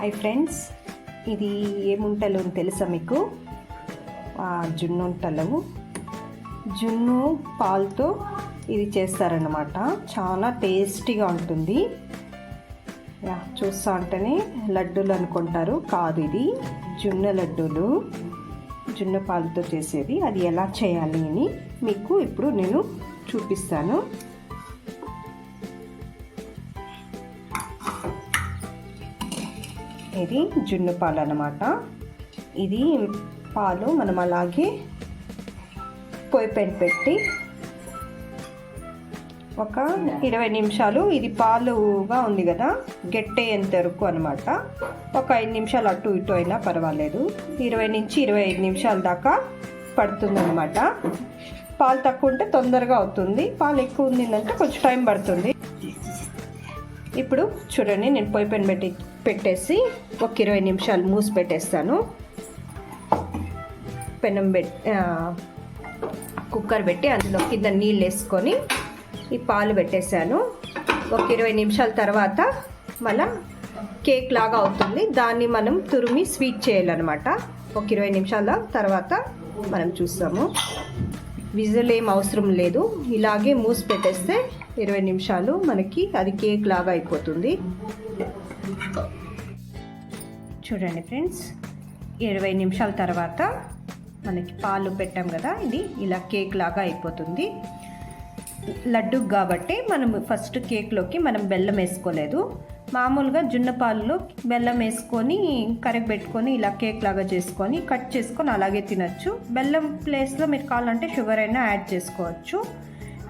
Hi friends ఇది ఏముంటలు అని తెలుసా మీకు? ఆ, జున్ను ఉంటలు జున్ను పాలతో ఇది చేస్తారనమాట చాలా టేస్టీగా ఉంటుంది. యా చూస్తా ఉంటేనే లడ్డూలు అనుకుంటారు. కాదు ఇది జున్న లడ్డూలు. జున్న పాలతో చేసేది. అది ఎలా చేయాలి అని మీకు ఇప్పుడు నేను చూపిస్తాను. ఇది జున్ను పాలు అన్నమాట ఇది పాలు మనం అలాగే పొయ్యి పైన పెట్టి ఒక ఇరవై నిమిషాలు ఇది పాలుగా ఉంది కదా గట్టేంత వరకు అనమాట ఒక ఐదు నిమిషాలు అటు ఇటు అయినా పర్వాలేదు. ఇరవై నుంచి ఇరవై ఐదు నిమిషాల దాకా పడుతుందన్నమాట. పాలు తక్కువ ఉంటే తొందరగా అవుతుంది. పాలు ఎక్కువ ఉందంటే కొంచెం టైం పడుతుంది. ఇప్పుడు చూడండి నేను పొయ్యి పెన్ పెట్టి పెట్టేసి ఒక ఇరవై నిమిషాలు మూసి పెట్టేస్తాను. పెనం పెట్ కుక్కర్ పెట్టి అందులో కింద నీళ్ళు వేసుకొని ఈ పాలు పెట్టేశాను. ఒక ఇరవై నిమిషాల తర్వాత మళ్ళా కేక్ లాగా అవుతుంది. దాన్ని మనం తురిమి స్వీట్ చేయాలన్నమాట. ఒక ఇరవై నిమిషాల తర్వాత మనం చూస్తాము. విజిల్ ఏం అవసరం లేదు. ఇలాగే మూసి పెట్టేస్తే ఇరవై నిమిషాలు మనకి అది కేక్ లాగా అయిపోతుంది. చూడండి ఫ్రెండ్స్ ఇరవై నిమిషాల తర్వాత మనకి పాలు పెట్టాం కదా ఇది ఇలా కేక్ లాగా అయిపోతుంది. లడ్డు కాబట్టి మనం ఫస్ట్ కేక్లోకి మనం బెల్లం వేసుకోలేదు. మామూలుగా జున్న పాలలో బెల్లం వేసుకొని కరెక్ట్ పెట్టుకొని ఇలా కేక్ లాగా చేసుకొని కట్ చేసుకొని అలాగే తినచ్చు. బెల్లం ప్లేస్లో మీరు కావాలంటే షుగర్ అయినా యాడ్ చేసుకోవచ్చు.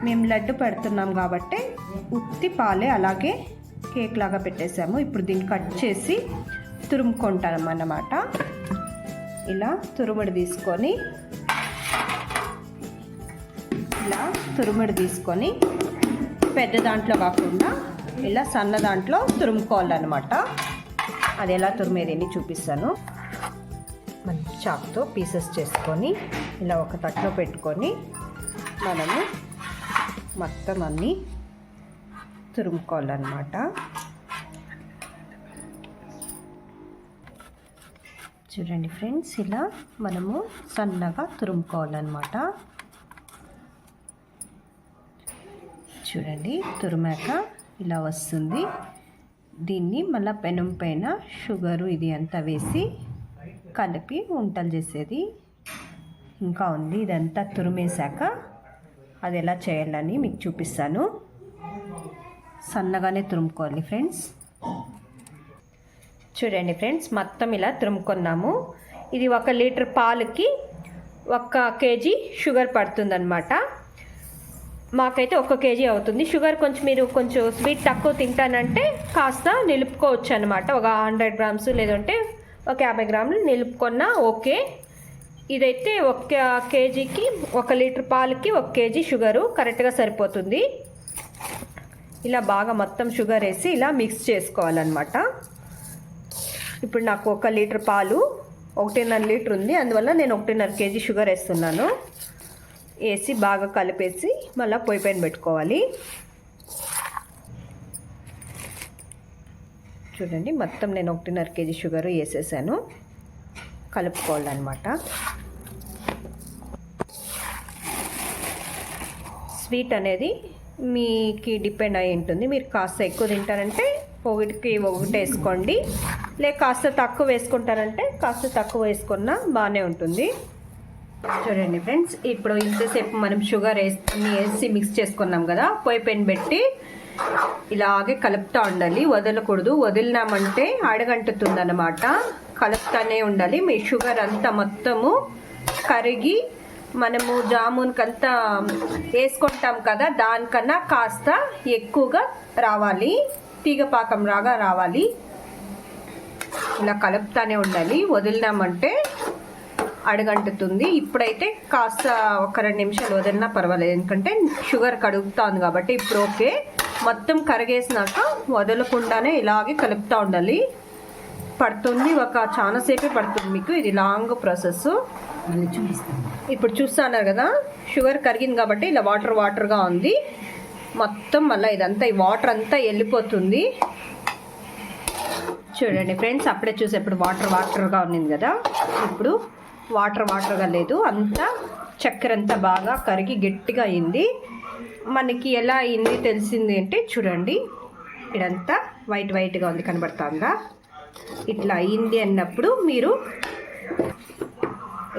మేము లడ్డు పెడుతున్నాం కాబట్టి ఉత్తి పాలే అలాగే కేక్ లాగా పెట్టేసాము. ఇప్పుడు దీన్ని కట్ చేసి తురుముకుంటాం అన్నమాట ఇలా తురుముడు తీసుకొని ఇలా తురుముడు తీసుకొని పెద్ద దాంట్లో కాకుండా ఇలా సన్న దాంట్లో తురుముకోవాలన్నమాట. అది ఎలా తురిమేది చూపిస్తాను. చాక్తో పీసెస్ చేసుకొని ఇలా ఒక తట్లో పెట్టుకొని మనము మొత్తం అన్నీ తురుముకోవాలన్నమాట. చూడండి ఫ్రెండ్స్ ఇలా మనము సన్నగా తురుముకోవాలన్నమాట. చూడండి తురిమాక ఇలా వస్తుంది. దీన్ని మళ్ళీ పెనం పైన షుగరు ఇది అంతా వేసి కలిపి వంటలు చేసేది. ఇంకా ఉంది ఇదంతా తురిమేశాక అది ఎలా చేయాలని మీకు చూపిస్తాను. సన్నగానే తురుముకోవాలి ఫ్రెండ్స్. చూడండి ఫ్రెండ్స్ మొత్తం ఇలా తురుముకున్నాము. ఇది ఒక లీటర్ పాలకి ఒక కేజీ షుగర్ పడుతుందన్నమాట. మాకైతే ఒక కేజీ అవుతుంది. షుగర్ కొంచెం మీరు కొంచెం స్వీట్ తక్కువ తింటానంటే కాస్త నిలుపుకోవచ్చు అనమాట ఒక హండ్రెడ్ గ్రామ్స్ లేదంటే ఒక యాభై గ్రాములు నిలుపుకున్నా ఓకే. ఇదైతే ఒక కేజీకి ఒక లీటర్ పాలకి ఒక కేజీ షుగరు కరెక్ట్గా సరిపోతుంది. ఇలా బాగా మొత్తం షుగర్ వేసి ఇలా మిక్స్ చేసుకోవాలన్నమాట. ఇప్పుడు నాకు ఒక లీటర్ పాలు ఒకటిన్నర లీటర్ ఉంది. అందువల్ల నేను ఒకటిన్నర కేజీ షుగర్ వేస్తున్నాను. వేసి బాగా కలిపేసి మళ్ళీ పొయ్యి పైన పెట్టుకోవాలి. చూడండి మొత్తం నేను ఒకటిన్నర కేజీ షుగర్ వేసేసాను. కలుపుకోవాలన్నమాట. స్వీట్ అనేది మీకు డిపెండ్ అయి ఉంటుంది. మీరు కాస్త ఎక్కువ తింటారంటే ఒకటికి ఒకటి వేసుకోండి. లేక కాస్త తక్కువ వేసుకుంటారంటే కాస్త తక్కువ వేసుకున్నా బాగానే ఉంటుంది. చూడండి ఫ్రెండ్స్ ఇప్పుడు ఇంతసేపు మనం షుగర్ వేసి వేసి మిక్స్ చేసుకున్నాం కదా పొయ్యి పెన్ పెట్టి ఇలాగే కలుపుతూ ఉండాలి. వదలకూడదు. వదిలినామంటే అడగంటుతుంది అన్నమాట కలుపుతూనే ఉండాలి. మీ షుగర్ అంతా మొత్తము కరిగి మనము జామున్కి అంతా వేసుకుంటాం కదా దానికన్నా కాస్త ఎక్కువగా రావాలి. తీగపాకం రాగా రావాలి. ఇలా కలుపుతూనే ఉండాలి. వదిలినామంటే అడగంటుతుంది. ఇప్పుడైతే కాస్త ఒక రెండు నిమిషాలు వదిలినా పర్వాలేదు. ఎందుకంటే షుగర్ కడుగుతుంది కాబట్టి ఇప్పుడు ఓకే. మొత్తం కరిగేసినాక వదలకుండానే ఇలాగే కలుపుతూ ఉండాలి. పడుతుంది ఒక చాలాసేపే పడుతుంది మీకు. ఇది లాంగ్ ప్రాసెస్. ఇప్పుడు చూస్తున్నారు కదా షుగర్ కరిగింది కాబట్టి ఇలా వాటర్ వాటర్గా ఉంది. మొత్తం మళ్ళీ ఇదంతా ఈ వాటర్ అంతా వెళ్ళిపోతుంది. చూడండి ఫ్రెండ్స్ అప్పుడే చూసేప్పుడు వాటర్ వాటర్గా ఉన్నింది కదా. ఇప్పుడు వాటర్ వాటర్గా లేదు అంతా చక్కెర అంతా బాగా కరిగి గట్టిగా అయింది. మనకి ఎలా అయింది తెలిసింది అంటే చూడండి. ఇదంతా వైట్ వైట్గా ఉంది కనబడుతుందా? ఇట్లా అయింది అన్నప్పుడు మీరు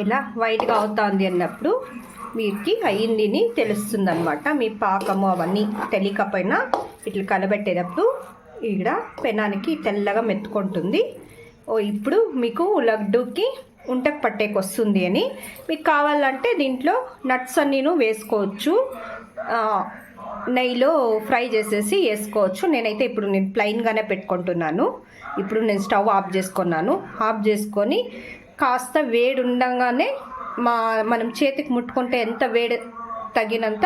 ఇలా వైట్గా అవుతుంది అన్నప్పుడు మీకు అయిందిని తెలుస్తుంది అనమాట మీ పాకము అవన్నీ తెలియకపోయినా ఇట్లా కలబెట్టేటప్పుడు ఇక్కడ పెనానికి తెల్లగా మెత్తుకుంటుంది. ఓ ఇప్పుడు మీకు లడ్డూకి ఉంటకు పట్టేకి వస్తుంది అని. మీకు కావాలంటే దీంట్లో నట్స్ అన్నీను వేసుకోవచ్చు. నెయ్యిలో ఫ్రై చేసేసి వేసుకోవచ్చు. నేనైతే ఇప్పుడు నేను ప్లెయిన్గానే పెట్టుకుంటున్నాను. ఇప్పుడు నేను స్టవ్ ఆఫ్ చేసుకున్నాను. ఆఫ్ చేసుకొని కాస్త వేడి ఉండగానే మా మనం చేతికి ముట్టుకుంటే ఎంత వేడి తగినంత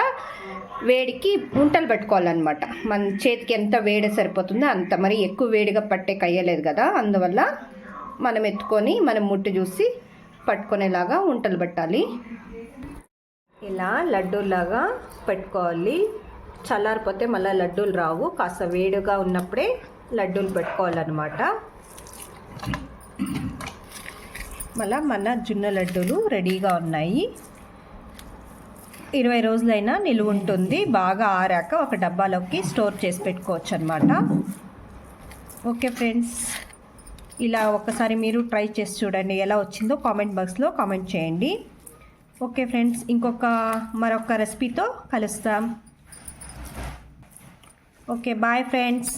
వేడికి ఉంటలు పెట్టుకోవాలన్నమాట. మన చేతికి ఎంత వేడి సరిపోతుందో అంత. మరి ఎక్కువ వేడిగా పట్టే కయ్యలేదు కదా. అందువల్ల మనం ఎత్తుకొని మనం ముట్టు చూసి పట్టుకునేలాగా ఉంటలు పెట్టాలి. ఇలా లడ్డూలాగా పెట్టుకోవాలి. చల్లారిపోతే మళ్ళీ లడ్డూలు రావు. కాస్త వేడిగా ఉన్నప్పుడే లడ్డూలు పెట్టుకోవాలన్నమాట. మళ్ళీ మన జున్న లడ్డూలు రెడీగా ఉన్నాయి. ఇరవై రోజులైనా నిలువ ఉంటుంది. బాగా ఆరాక ఒక డబ్బాలోకి స్టోర్ చేసి పెట్టుకోవచ్చు అనమాట ఓకే ఫ్రెండ్స్ ఇలా ఒకసారి మీరు ట్రై చేసి చూడండి ఎలా వచ్చిందో కామెంట్ బాక్స్లో కామెంట్ చేయండి. ఓకే ఫ్రెండ్స్ ఇంకొక మరొక రెసిపీతో కలుస్తాం. Okay bye friends